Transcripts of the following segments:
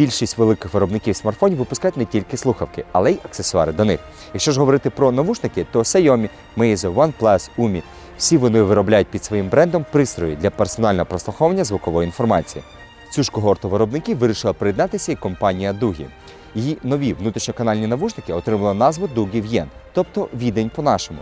Більшість великих виробників смартфонів випускають не тільки слухавки, але й аксесуари до них. Якщо ж говорити про навушники, то Xiaomi, Meizu, OnePlus, Umi – всі вони виробляють під своїм брендом пристрої для персонального прослуховування звукової інформації. Цю ж когорту виробників вирішила приєднатися і компанія Дугі. Її нові внутрішньоканальні навушники отримали назву Дугі В'єн, тобто відень по-нашому.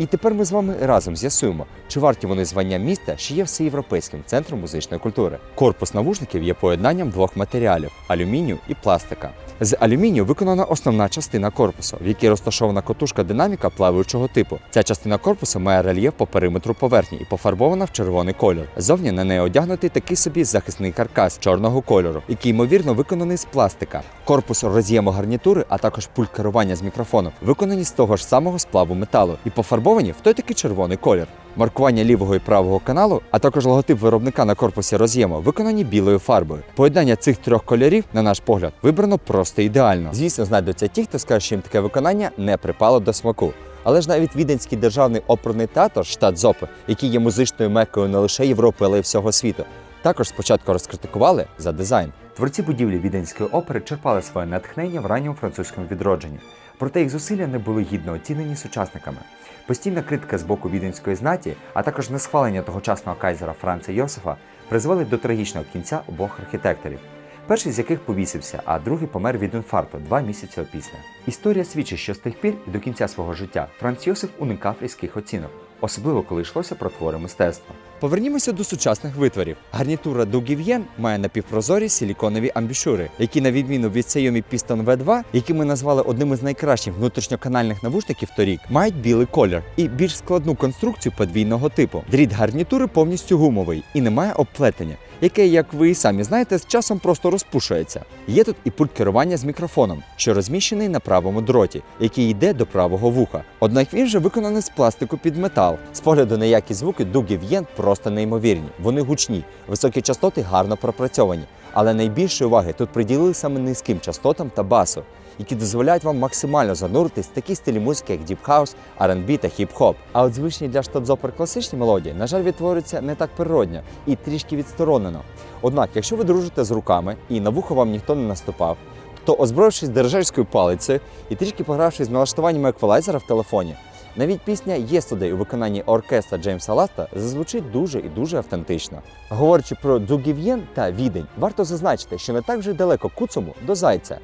І тепер ми з вами разом з'ясуємо, чи варті вони звання міста, що є всеєвропейським центром музичної культури. Корпус навушників є поєднанням двох матеріалів алюмінію і пластика. З алюмінію виконана основна частина корпусу, в якій розташована котушка динаміка плаваючого типу. Ця частина корпусу має рельєф по периметру поверхні і пофарбована в червоний колір. Зовні на неї одягнутий такий собі захисний каркас чорного кольору, який ймовірно виконаний з пластика. Корпус роз'єму гарнітури, а також пульт керування з мікрофоном, виконані з того ж самого сплаву металу і пофарбовані в той такий червоний колір. Маркування лівого і правого каналу, а також логотип виробника на корпусі роз'єму виконані білою фарбою. Поєднання цих трьох кольорів, на наш погляд, вибрано просто ідеально. Звісно, знайдуться ті, хто скаже, що їм таке виконання не припало до смаку. Але ж навіть Віденський державний оперний театр, штат Зопи, який є музичною мекою не лише Європи, але й всього світу, також спочатку розкритикували за дизайн. Творці будівлі Віденської опери черпали своє натхнення в ранньому французькому відродженні. Проте їх зусилля не були гідно оцінені сучасниками. Постійна критика з боку віденської знаті, а також несхвалення тогочасного кайзера Франца Йосифа призвели до трагічного кінця обох архітекторів. Перший з яких повісився, а другий помер від інфаркту два місяці опісля. Історія свідчить, що з тих пір і до кінця свого життя Франц Йосиф уникав різких оцінок, особливо коли йшлося про твори мистецтва. Повернімося до сучасних витворів. Гарнітура Дугів'єн має напівпрозорі силіконові амбішури, які, на відміну від Xiaomi Piston V2, які ми назвали одним із найкращих внутрішньоканальних навушників торік, мають білий колір і більш складну конструкцію подвійного типу. Дріт гарнітури повністю гумовий і не має обплетення, яке, як ви і самі знаєте, з часом просто розпушується. Є тут і пульт керування з мікрофоном, що розміщений на правому дроті, який йде до правого вуха. Однак він же виконаний з пластику під метал. З погляду на якість звуки Дугі В'єн просто неймовірні. Вони гучні, високі частоти гарно пропрацьовані. Але найбільшої уваги тут приділили саме низьким частотам та басу, які дозволяють вам максимально зануритись в такі стилі музики, як Deep House, R&B та хіп-хоп. А от звичні для штатзопер класичні мелодії, на жаль, відтворюються не так природньо і трішки відсторонено. Однак, якщо ви дружите з руками і на вухо вам ніхто не наступав, то озброївшись дирижерською палицею і трішки погравшись з налаштуванням еквалайзера в телефоні, навіть пісня «Yesterday» у виконанні оркестра Джеймса Ласта зазвучить дуже і дуже автентично. Говорячи про Дзугів'єн та Відень, варто зазначити, що не так вже далеко Куцому до Зайця.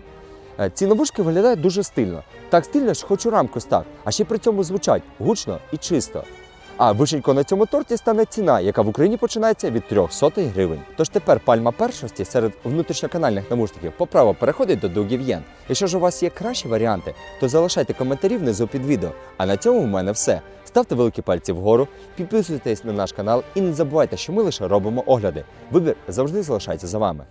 Е, Ці навушки виглядають дуже стильно. Так стильно, що хоч у рамку став, а ще при цьому звучать гучно і чисто. А вишенько на цьому торті стане ціна, яка в Україні починається від 300 гривень. Тож тепер пальма першості серед внутрішньоканальних навушників по право переходить до Дугів'єн. Якщо ж у вас є кращі варіанти, то залишайте коментарі внизу під відео. А на цьому в мене все. Ставте великі пальці вгору, підписуйтесь на наш канал і не забувайте, що ми лише робимо огляди. Вибір завжди залишається за вами.